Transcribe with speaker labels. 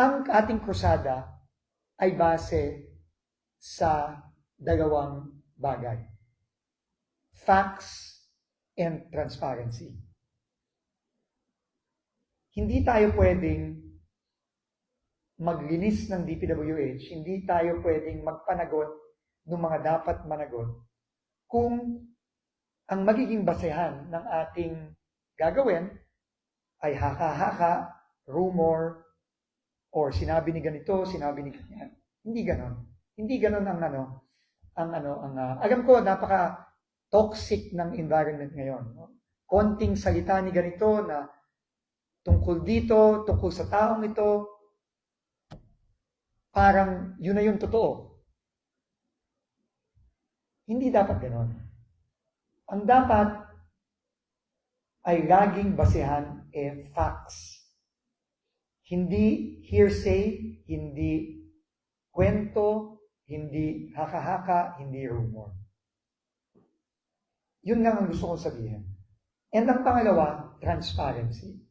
Speaker 1: ang ating krusada ay base sa dalawang bagay. Facts and transparency. Hindi tayo pwedeng maglinis ng DPWH, hindi tayo pwedeng magpanagot ng mga dapat managot kung ang magiging basehan ng ating gagawin ay haka-haka, rumor, or sinabi ni ganito, sinabi ni ganyan. Hindi ganon. Hindi ganon ang ano, ang ano, ang, ah, alam ko, napaka toxic ng environment ngayon. No? Konting salita ni ganito na tungkol dito, tungkol sa taong ito, parang yun na yung totoo. Hindi dapat ganon. Ang dapat ay laging basehan eh facts. Hindi hearsay, hindi kwento, hindi haka-haka, hindi rumor. Yun lang ang gusto kong sabihin. And ang pangalawa, transparency.